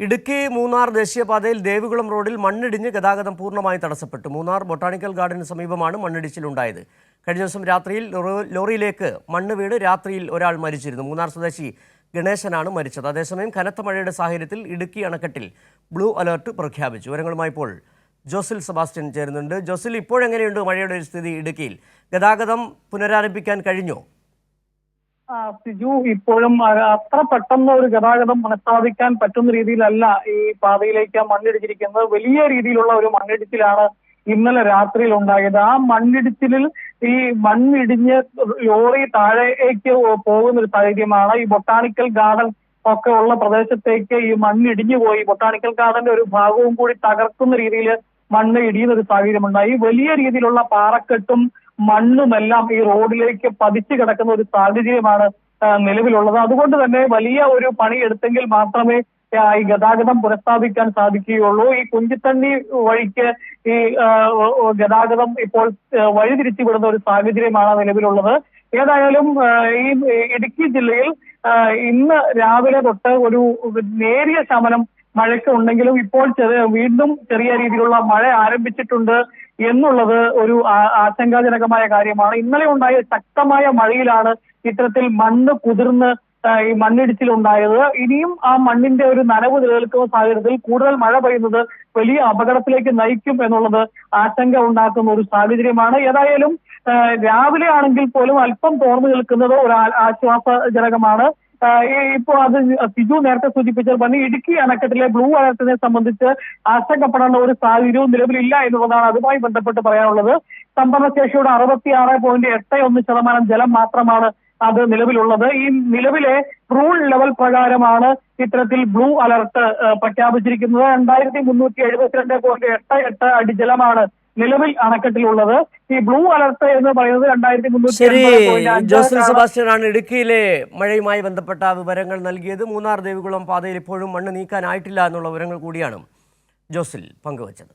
ഇടുക്കി മൂന്നാർ ദേശീയപാതയിൽ ദേവികുളം റോഡിൽ മണ്ണിടിഞ്ഞ് ഗതാഗതം പൂർണമായി തടസ്സപ്പെട്ടു. മൂന്നാർ ബൊട്ടാണിക്കൽ ഗാർഡന് സമീപമാണ് മണ്ണിടിച്ചിലുണ്ടായത്. കഴിഞ്ഞ ദിവസം രാത്രിയിൽ ലൊറോ- ലോറിയിലേക്ക് മണ്ണ് വീണ് രാത്രിയിൽ ഒരാൾ മരിച്ചിരുന്നു. മൂന്നാർ സ്വദേശി ഗണേശനാണ് മരിച്ചത്. അതേസമയം കനത്ത മഴയുടെ സാഹചര്യത്തിൽ ഇടുക്കി അണക്കെട്ടിൽ ബ്ലൂ അലർട്ട് പ്രഖ്യാപിച്ചു. വിവരങ്ങളുമായി ഇപ്പോൾ ജോസിൽ സെബാസ്റ്റ്യൻ ചേരുന്നുണ്ട്. ജോസിൽ ഇപ്പോഴെങ്ങനെയുണ്ട് മഴയുടെ സ്ഥിതി ഇടുക്കിയിൽ? ഗതാഗതം പുനരാരംഭിക്കാൻ കഴിഞ്ഞോ? സിജു ഇപ്പോഴും അത്ര പെട്ടെന്ന് ഒരു ഗതാഗതം പുനഃസ്ഥാപിക്കാൻ പറ്റുന്ന രീതിയിലല്ല ഈ പാതയിലേക്ക് മണ്ണിടിച്ചിരിക്കുന്നത്. വലിയ രീതിയിലുള്ള ഒരു മണ്ണിടിച്ചിലാണ് ഇന്നലെ രാത്രിയിൽ ഉണ്ടായത് ആ മണ്ണിടിച്ചിലിൽ ഈ മണ്ണിടിഞ്ഞ് ലോറി താഴേക്ക് പോകുന്ന ഒരു സാഹചര്യമാണ്. ഈ ബൊട്ടാണിക്കൽ ഗാർഡൻ ഒക്കെ ഉള്ള പ്രദേശത്തേക്ക് ഈ മണ്ണിടിഞ്ഞു പോയി. ബൊട്ടാണിക്കൽ ഗാർഡന്റെ ഒരു ഭാഗവും കൂടി തകർക്കുന്ന രീതിയിൽ മണ്ണ് ഇടിയുന്ന ഒരു സാഹചര്യമുണ്ടായി. വലിയ രീതിയിലുള്ള പാറക്കെട്ടും മണ്ണുമെല്ലാം ഈ റോഡിലേക്ക് പതിച്ചു കിടക്കുന്ന ഒരു സാഹചര്യമാണ് നിലവിലുള്ളത്. അതുകൊണ്ട് തന്നെ വലിയ ഒരു പണി എടുത്തെങ്കിൽ മാത്രമേ ഈ ഗതാഗതം പുനഃസ്ഥാപിക്കാൻ സാധിക്കുകയുള്ളൂ. ഈ കുഞ്ചിത്തണ്ണി വഴിക്ക് ഈ ഗതാഗതം ഇപ്പോൾ ആ, വഴിതിരിച്ചു വിടുന്ന ഒരു സാഹചര്യമാണ് നിലവിലുള്ളത്. ഏതായാലും ഈ ഇടുക്കി ജില്ലയിൽ ഇന്ന് രാവിലെ തൊട്ട് ഒരു നേരിയ ശമനം മഴയ്ക്ക് ഉണ്ടെങ്കിലും ഇപ്പോൾ ചെറിയ വീണ്ടും ചെറിയ രീതിയിലുള്ള മഴ ആരംഭിച്ചിട്ടുണ്ട് എന്നുള്ളത് ഒരു ആശങ്കാജനകമായ കാര്യമാണ്. ഇന്നലെ ഉണ്ടായ ശക്തമായ മഴയിലാണ് ഇത്തരത്തിൽ മണ്ണ് കുതിർന്ന് ഈ മണ്ണിടിച്ചിൽ ഉണ്ടായത് ഇനിയും ആ മണ്ണിന്റെ ഒരു നനവ് നിലനിൽക്കുന്ന സാഹചര്യത്തിൽ കൂടുതൽ മഴ പെയ്യുന്നത് വലിയ അപകടത്തിലേക്ക് നയിക്കും എന്നുള്ളത് ആശങ്ക ഉണ്ടാക്കുന്ന ഒരു സാഹചര്യമാണ്. ഏതായാലും രാവിലെ ആണെങ്കിൽ പോലും അല്പം തോർന്നു നിൽക്കുന്നത് ഒരു ആശ്വാസജനകമാണ്. ഇപ്പോ അത് സിജു നേരത്തെ സൂചിപ്പിച്ചത് ഇടുക്കി അണക്കെട്ടിലെ ബ്ലൂ അലർട്ടിനെ സംബന്ധിച്ച് ആശങ്കപ്പെടേണ്ട ഒരു സാഹചര്യവും നിലവിലില്ല എന്നുള്ളതാണ് അതുമായി ബന്ധപ്പെട്ട് പറയാനുള്ളത്. സംഭരണശേഷിയുടെ അറുപത്തി ആറ് പോയിന്റ് എട്ട് ഒന്ന് ശതമാനം ജലം മാത്രമാണ് അത് നിലവിലുള്ളത്. ഈ നിലവിലെ റൂൾ ലെവൽ പ്രകാരമാണ് ഇത്തരത്തിൽ ബ്ലൂ അലർട്ട് പ്രഖ്യാപിച്ചിരിക്കുന്നത്. രണ്ടായിരത്തി മുന്നൂറ്റി എഴുപത്തിരണ്ട് പോയിന്റ് എട്ട് എട്ട് അടി ജലമാണ് നിലവിൽ അണക്കെട്ടിലുള്ളത്. ഈ ബ്ലൂ അലർട്ട് എന്ന് പറയുന്നത് രണ്ടായിരത്തി മുന്നൂറ്റി ജോസിൽ സെബാസ്റ്റ്യൻ ആണ്. ഇടുക്കിയിലെ മഴയുമായി ബന്ധപ്പെട്ട വിവരങ്ങൾ നൽകിയത്. മൂന്നാർ ദേവികുളം പാതയിൽ ഇപ്പോഴും മണ്ണ് നീക്കാനായിട്ടില്ല എന്നുള്ള വിവരങ്ങൾ കൂടിയാണ് ജോസിൽ പങ്കുവച്ചത്.